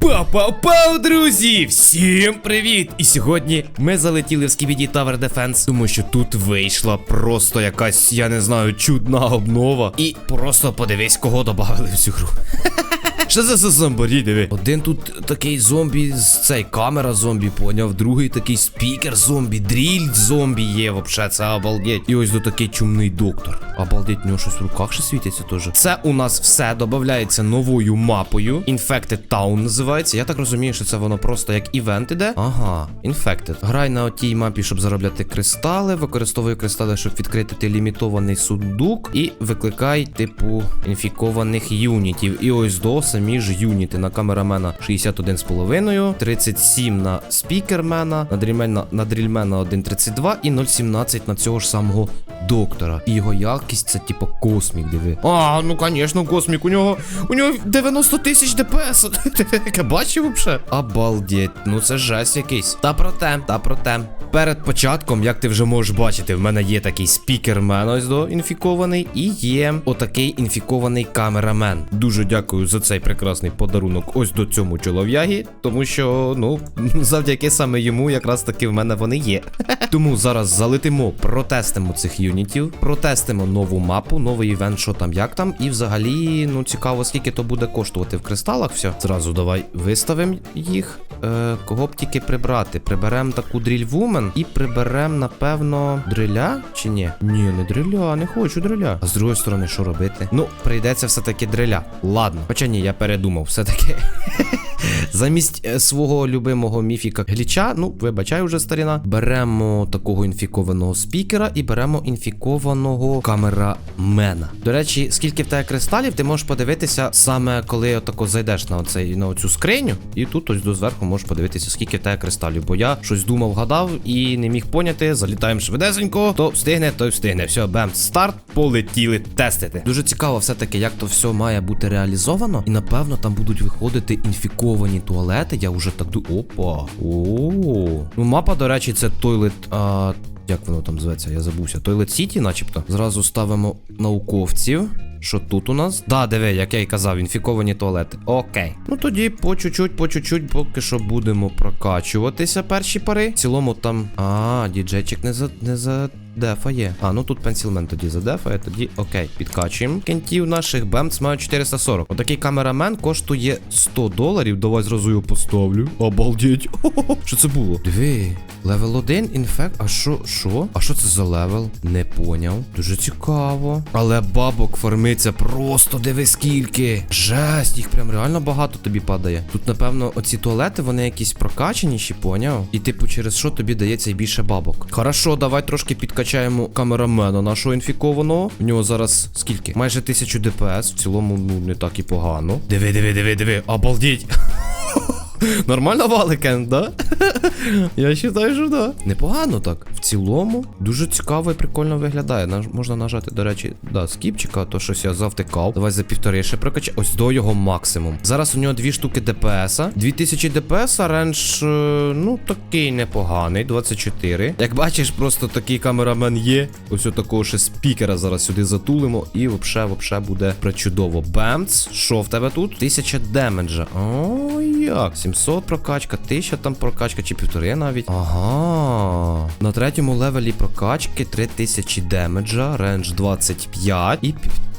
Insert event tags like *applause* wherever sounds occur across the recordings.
Па-па-пау, друзі! Всім привіт! І сьогодні ми залетіли в Скібіді Tower Defense, тому що тут вийшла просто якась, я не знаю, чудна обнова. І просто подивись, кого додали в цю гру. *laughs* Що це за зомбарі, диви? Один тут такий зомбі, цей камера зомбі, поняв. Другий такий спікер зомбі, дріль зомбі є, вообще, це обалдеть. І ось до такий чумний доктор. Обалдеть, в нього щось в руках ще світиться теж. Це у нас все додається новою мапою. Infected Town називається. Я так розумію, що це воно просто як івент іде. Ага, Infected. Грай на отій мапі, щоб заробляти кристали. Використовуй кристали, щоб відкрити ти лімітований сундук. І викликай, типу, інфікованих юнітів. І ось до самі ж юніти на камерамена 61,5, 37 на спікермена, на дрільмена, на дрільмена 1,32 і 0,17 на цього ж самого доктора. І його якість це типу космік, диви. А, ну звісно, космік. У нього у нього 90 тисяч ДПС. Ти *laughs* бачив взагалі? Обалдеть, ну це жесть якийсь. Та проте, та проте. Перед початком, як ти вже можеш бачити, в мене є такий спікермен ось до інфікований, і є отакий інфікований камерамен. Дуже дякую за цей прекрасний подарунок ось до цьому чолов'ягі, тому що, ну, *laughs* завдяки саме йому, якраз таки в мене вони є. *laughs* Тому зараз залетимо, протестимо цих юнітів, протестимо нову мапу, новий івент, що там, як там. І взагалі, ну цікаво, скільки то буде коштувати в кристалах. Все. Зразу давай виставимо їх. Е, кого б тільки прибрати? Приберемо таку дрільвумен і приберемо, напевно, дриля чи ні? Ні, не дриля, не хочу дриля. А з другої сторони, що робити? Ну, прийдеться все-таки дриля. Ладно. Хоча ні, я передумав, все-таки. *laughs* Замість е, свого любимого міфіка гліча, ну, вибачай вже старіна, беремо такого інфікованого спікера і беремо інфікованого камерамена. До речі, скільки в тебе кристалів, ти можеш подивитися саме коли отако зайдеш на оцей на оцю скриню, і тут ось до зверху можеш подивитися, скільки в тебе кристалів. Бо я щось думав, гадав і не міг поняти. Залітаємо швидесенько, то встигне, то встигне. Все, бем, старт, полетіли тестити. Дуже цікаво, все-таки, як то все має бути реалізовано. І напевно там будуть виходити інфіковані туалети. Я вже так ду. Опа. О. Ну, мапа, до речі, це тойлет. А... Як воно там зветься? Я забувся. Toilet City, начебто. Зразу ставимо науковців. Що тут у нас? Да, диви, як я й казав, інфіковані туалети. Окей. Ну тоді по чуть-чуть, по чуть-чуть, поки що будемо прокачуватися перші пари. В цілому там. А, діджейчик не за не за. Дефає. А, ну тут пенсілмен тоді задефає, тоді окей, підкачуємо. Кентів наших бемц мають 440. Отакий камерамен коштує 100 доларів. Давай зразу його поставлю. Обалдеть. Хо-хо-хо. *laughs* Що це було? Диви. Левел 1 інфект. А що? Що? А що це за левел? Не поняв. Дуже цікаво. Але бабок фармиться просто диви скільки. Жесть, їх прям реально багато тобі падає. Тут, напевно, оці туалети, вони якісь прокачаніші, поняв? І типу, через що тобі дається більше бабок. Хорошо, давай трошки підкачаємо камерамена нашого інфікованого. У нього зараз скільки? Майже 1000 ДПС. В цілому, ну, не так і погано. Диви, диви, диви, диви. Обалдіть. *laughs* Нормально валикен, да? Я вважаю, що да. Непогано так. В цілому, дуже цікаво і прикольно виглядає. Наж- можна нажати, до речі, да, скіпчика, то щось я завтикав. Давай за півтори ще прокачай. Ось до його максимум. Зараз у нього дві штуки ДПС. 2000 ДПС, а ренж, е, ну, такий непоганий, 24. Як бачиш, просто такий камерамен є. Ось такого ще спікера зараз сюди затулимо. І вообще, вообще буде причудово. Бемц, що в тебе тут? 1000 демеджа. О, як? 700 прокачка, 1000 там прокачка, чи півтори навіть. Ага. На третьому левелі прокачки 3000 демеджа, рендж 25 і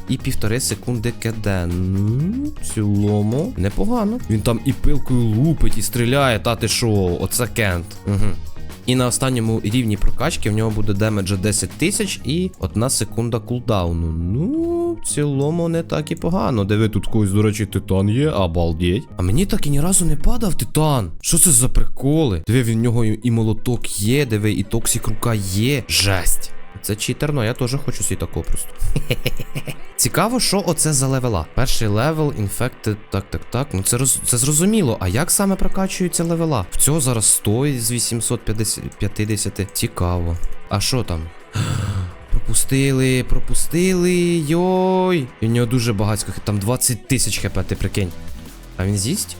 і півтори секунди КД. Ну, в цілому, непогано. Він там і пилкою лупить, і стріляє, та ти шо, оце кент. Угу. І на останньому рівні прокачки в нього буде демеджа 10 тисяч і одна секунда кулдауну. Ну, в цілому не так і погано. Диви, тут когось, до речі, титан є, обалдеть. А мені так і ні разу не падав титан. Що це за приколи? Диви, в нього і молоток є, диви, і токсік рука є. Жесть. Це читерно, я теж хочу свій такого просто. *laughs* Цікаво, що оце за левела. Перший левел, інфекти, так, так, так. Ну це роз... це зрозуміло. А як саме прокачуються левела? В цього зараз 100 з 850. Цікаво. А що там? *gasps* Пропустили, пропустили. Йой. І в нього дуже багатько, там 20 тисяч хп, ти прикинь. А він з'їсть?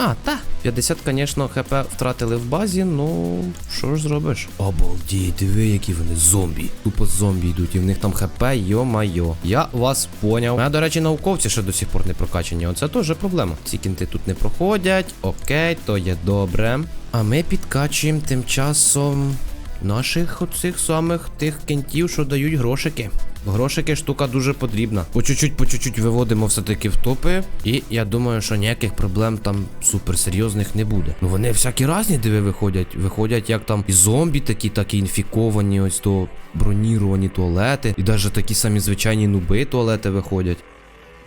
А, та, 50, звісно, хп втратили в базі, ну що ж зробиш? Обалдій, диви, які вони зомбі. Тупо зомбі йдуть, і в них там хп, йо-майо. Я вас поняв. А, до речі, науковці ще до сих пор не прокачані. Оце теж проблема. Ці кінти тут не проходять. Окей, то є добре. А ми підкачуємо тим часом наших оцих самих тих кентів, що дають грошики. Грошики штука дуже потрібна. По чуть-чуть, по чуть-чуть виводимо все-таки в топи. І я думаю, що ніяких проблем там суперсерйозних не буде. Ну вони всякі різні диви виходять. Виходять як там і зомбі такі, так і інфіковані, ось то броніровані туалети. І навіть такі самі звичайні нуби туалети виходять.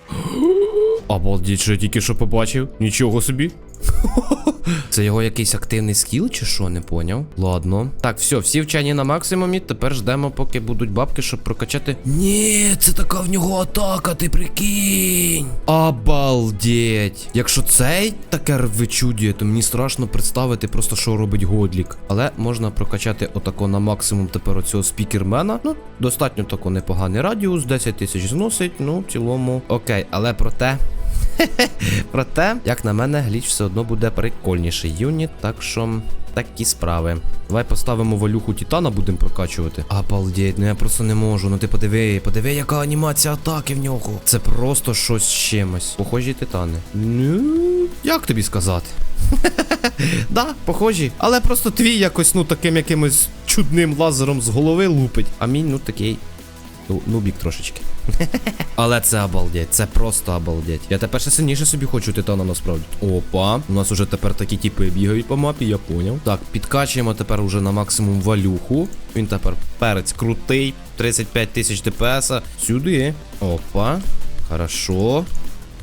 *gasps* Обалдіть, що я тільки що побачив. Нічого собі. *laughs* Це його якийсь активний скіл, чи що, не поняв? Ладно. Так, все, всі вчені на максимумі. Тепер ждемо, поки будуть бабки, щоб прокачати. Ні, це така в нього атака, ти прикинь. Обалдеть. Якщо цей таке вичудює, то мені страшно представити просто, що робить Годлік. Але можна прокачати отако на максимум тепер оцього спікермена. Ну, достатньо тако непоганий радіус, 10 тисяч зносить. Ну, в цілому, окей, але проте. *laughs* Проте, як на мене, гліч все одно буде прикольніший юніт, так що такі справи. Давай поставимо валюху Титана, будемо прокачувати. Обалдеть, ну я просто не можу. Ну ти подиви, подиви, яка анімація атаки в нього. Це просто щось з чимось. Похожі титани. Ну, як тобі сказати? *laughs* да, похожі. Але просто твій якось, ну, таким якимось чудним лазером з голови лупить. А мій, ну такий. Ну, нубік трошечки. Але це обалдеть, це просто обалдеть. Я тепер ще сильніше собі хочу титана насправді. Опа, у нас уже тепер такі типи бігають по мапі, я поняв. Так, підкачуємо тепер уже на максимум валюху. Він тепер перець крутий, 35 тисяч ДПС. Сюди. Опа. Хорошо.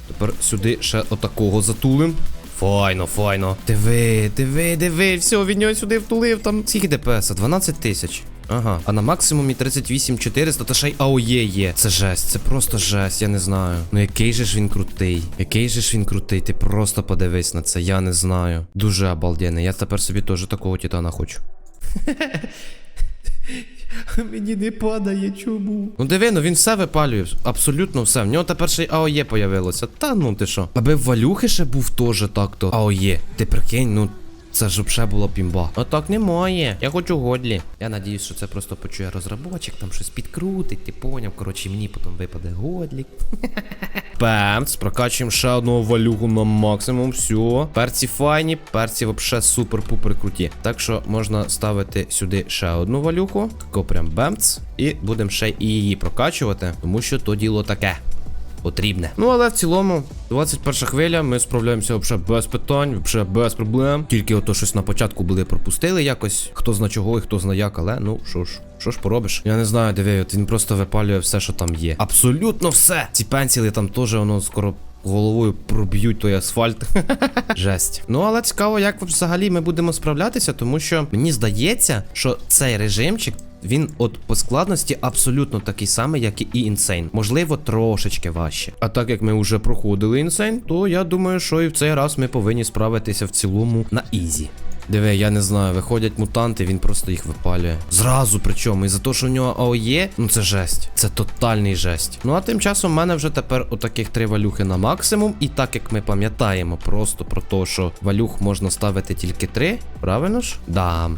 Тепер сюди ще отакого затулим. Файно, файно. Диви, диви, диви, все, він нього сюди втулив. Там скільки ДПС? 12 тисяч. Ага, а на максимумі 38 400, та ще й АОЄ є. Це жесть, це просто жесть, я не знаю. Ну який же ж він крутий? Який же ж він крутий? Ти просто подивись на це, я не знаю. Дуже обалденний. Я тепер собі теж такого титана хочу. *laughs* Мені не падає, чому? Ну диви, ну він все випалює, абсолютно все. В нього тепер ще й АОЄ появилося. Та ну ти що? Аби в Валюхи ще був теж так-то АОЄ. Ти прикинь, ну це ж взагалі була пімба. А так немає. Я хочу годлі. Я надіюсь, що це просто почує розробочик, там щось підкрутить, ти поняв. Коротше, мені потім випаде годлік. *laughs* Пемц, прокачуємо ще одного валюгу на максимум. Все. Перці файні, перці взагалі супер-пупер круті. Так що можна ставити сюди ще одну валюху. Тако прям бемц. І будемо ще і її прокачувати, тому що то діло таке. Потрібне. Ну, але в цілому, 21 хвиля, ми справляємося взагалі без питань, взагалі без проблем. Тільки ото щось на початку були пропустили якось. Хто зна чого і хто зна як, але ну що ж, що ж поробиш? Я не знаю, диви, от він просто випалює все, що там є. Абсолютно все. Ці пенсіли там теж воно скоро. Головою проб'ють той асфальт. *laughs* Жесть. Ну, але цікаво, як взагалі ми будемо справлятися, тому що мені здається, що цей режимчик. Він от по складності абсолютно такий самий, як і інсейн. Можливо, трошечки важче. А так як ми вже проходили інсейн, то я думаю, що і в цей раз ми повинні справитися в цілому на ізі. Диви, я не знаю, виходять мутанти, він просто їх випалює. Зразу причому. І за те, що в нього АОЄ, ну це жесть. Це тотальний жесть. Ну а тим часом в мене вже тепер отаких три валюхи на максимум. І так як ми пам'ятаємо просто про те, що валюх можна ставити тільки три, правильно ж? Да.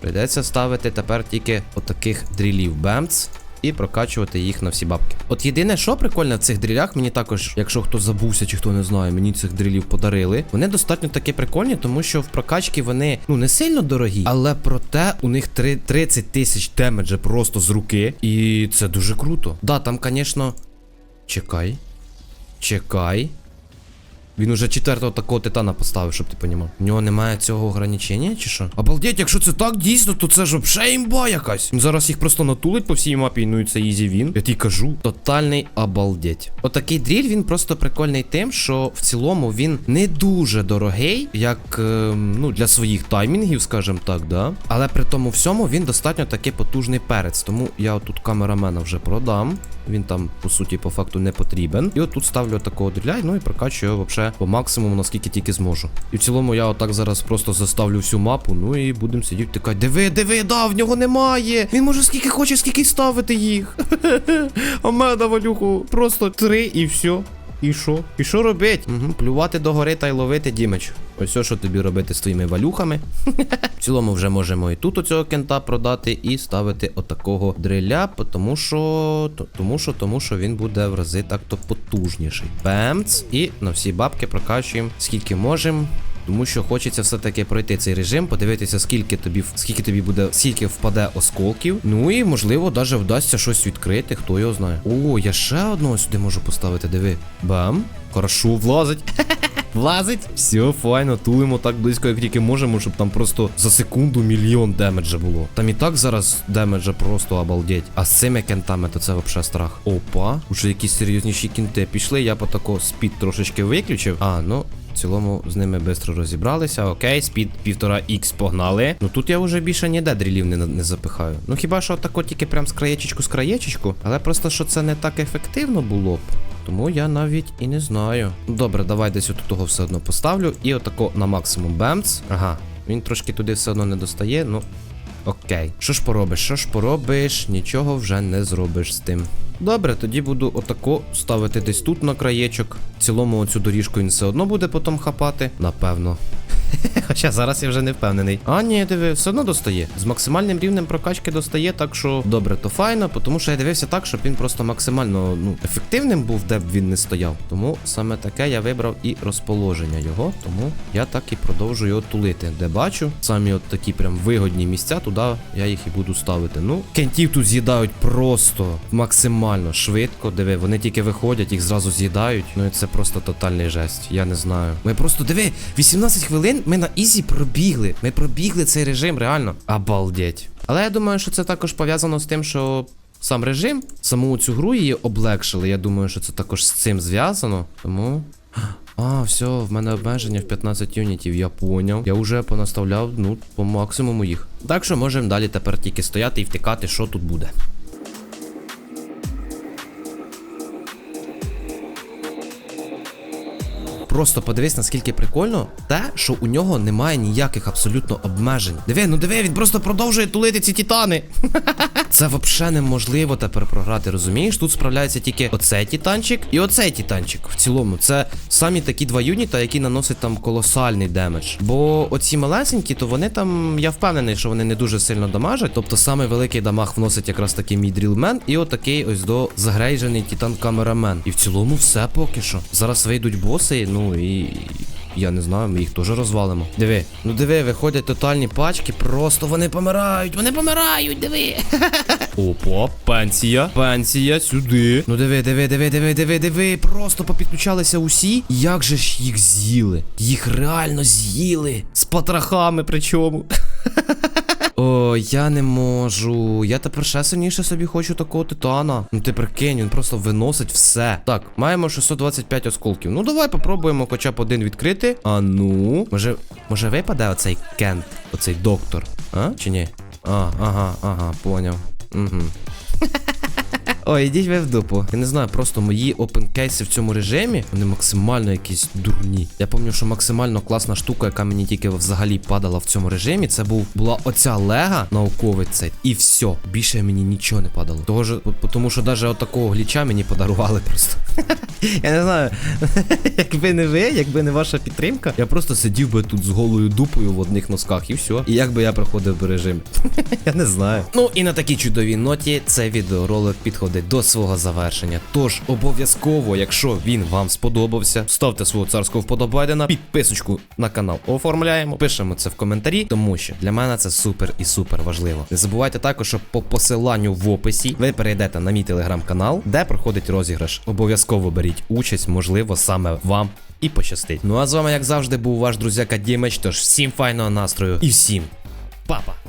Прийдеться ставити тепер тільки отаких дрілів бемц. І прокачувати їх на всі бабки. От єдине, що прикольне в цих дрілях, мені також, якщо хто забувся чи хто не знає, мені цих дрілів подарили. Вони достатньо таки прикольні, тому що в прокачці вони ну не сильно дорогі, але проте у них три- 30 тисяч демеджа просто з руки. І це дуже круто. Да, там, звісно. Чекай. Чекай. Він уже четвертого такого титана поставив, щоб ти понімав. У нього немає цього ограничення, чи що? Обалдеть, якщо це так дійсно, то це ж взагалі імба якась. Зараз їх просто натулить по всій мапі, ну і це ізі він. Я тобі кажу. Тотальний обалдеть. Отакий дріль, він просто прикольний тим, що в цілому він не дуже дорогий, як е, ну, для своїх таймінгів, скажімо так, да. Але при тому всьому він достатньо таки потужний перець. Тому я отут камерамена вже продам. Він там, по суті, по факту не потрібен. І от тут ставлю такого дріля, ну і прокачую його по максимуму, наскільки тільки зможу. І в цілому я отак зараз просто заставлю всю мапу, ну і будемо сидіти така. Диви, диви, да, в нього немає. Він може скільки хоче, скільки ставити їх. *laughs* А мене валюху просто три і все. І що? І що робить? Угу, плювати догори та й ловити Дімич. Ось що тобі робити з твоїми валюхами. *laughs* В цілому вже можемо і тут оцього кента продати і ставити отакого дриля, тому що. Тому що, тому що він буде в рази так-то потужніший. Бемц. І на всі бабки прокачуємо скільки можемо. Тому що хочеться все-таки пройти цей режим, подивитися, скільки тобі скільки тобі буде, скільки впаде осколків. Ну і можливо, навіть вдасться щось відкрити, хто його знає. О, я ще одного сюди можу поставити. Диви. Бам. Хорошо, влазить. *laughs* Влазить. Все, файно, тулимо так близько, як тільки можемо, щоб там просто за секунду мільйон демеджа було. Там і так зараз демеджа просто обалдеть. А з цими кентами то це взагалі страх. Опа, уже якісь серйозніші кінти пішли. Я по тако спід трошечки виключив. А, ну. Цілому з ними швидко розібралися. Окей, спід 1,5х погнали. Ну тут я вже більше ніде дрілів не, не запихаю. Ну хіба що тако тільки прям з краєчечку з краєчечку. Але просто що це не так ефективно було б. Тому я навіть і не знаю. Добре, давай десь отут того все одно поставлю. І отако на максимум бемц. Ага, він трошки туди все одно не достає. Ну. Окей. Що ж поробиш? Що ж поробиш? Нічого вже не зробиш з тим. Добре, тоді буду отако ставити десь тут на краєчок. В цілому оцю доріжку він все одно буде потім хапати. Напевно. *laughs* Хоча зараз я вже не впевнений. А, ні, диви, все одно достає. З максимальним рівнем прокачки достає, так що добре, то файно, тому що я дивився так, щоб він просто максимально ну, ефективним був, де б він не стояв. Тому саме таке я вибрав і розположення його. Тому я так і продовжую його тулити. Де бачу, самі от такі прям вигодні місця, туди я їх і буду ставити. Ну, кентів тут з'їдають просто максимально швидко. Диви, вони тільки виходять, їх зразу з'їдають. Ну і це просто тотальний жесть. Я не знаю. Ми просто диви, 18 хвилин ми на ізі пробігли. Ми пробігли цей режим, реально. Обалдеть. Але я думаю, що це також пов'язано з тим, що. Сам режим, саму цю гру її облегшили. Я думаю, що це також з цим зв'язано. Тому. А, все, в мене обмеження в 15 юнітів, я поняв. Я вже понаставляв, ну, по максимуму їх. Так що можемо далі тепер тільки стояти і втикати, що тут буде. Просто подивись, наскільки прикольно те, що у нього немає ніяких абсолютно обмежень. Диви, ну диви, він просто продовжує тулити ці титани. *laughs* Це взагалі неможливо тепер програти, розумієш? Тут справляється тільки оцей титанчик і оцей титанчик. В цілому, це самі такі два юніта, які наносять там колосальний демедж. Бо оці малесенькі, то вони там, я впевнений, що вони не дуже сильно дамажать. Тобто самий великий дамаг вносить якраз таки мій дрілмен, і отакий ось до загрейжений титан камерамен. І в цілому все поки що. Зараз вийдуть боси, ну і. Я не знаю, ми їх теж розвалимо. Диви, ну диви, виходять тотальні пачки, просто вони помирають, вони помирають, диви. *laughs* Опа, пенсія, пенсія, сюди. Ну диви, диви, диви, диви, диви, диви. Просто попідключалися усі. Як же ж їх з'їли? Їх реально з'їли. З потрохами причому. *laughs* О, я не можу. Я тепер ще сильніше собі хочу такого титана. Ну ти прикинь, він просто виносить все. Так, маємо 625 осколків. Ну давай попробуємо хоча б один відкрити. А ну. Може, може випаде оцей кент, оцей доктор? А? Чи ні? А, ага, ага, поняв. Угу. *laughs* Ой, ідіть ви в дупу. Я не знаю, просто мої опенкейси в цьому режимі, вони максимально якісь дурні. Я пам'ятаю, що максимально класна штука, яка мені тільки взагалі падала в цьому режимі, це був була оця лега науковий цей. І все. Більше мені нічого не падало. Того ж, тому що навіть отакого гліча мені подарували просто. *laughs* Я не знаю, *laughs* якби не ви, якби не ваша підтримка, я просто сидів би тут з голою дупою в одних носках і все. І як би я проходив би режим. *laughs* Я не знаю. Ну і на такій чудовій ноті цей відеоролик підходить до свого завершення. Тож обов'язково, якщо він вам сподобався, ставте свого царського вподобайдена, підписочку на канал оформляємо, пишемо це в коментарі, тому що для мене це супер і супер важливо. Не забувайте також, що по посиланню в описі ви перейдете на мій телеграм-канал, де проходить розіграш. Обов'язково беріть участь, можливо, саме вам. І пощастить. Ну а з вами, як завжди, був ваш друзяка Дімич. Тож всім файного настрою і всім па-па!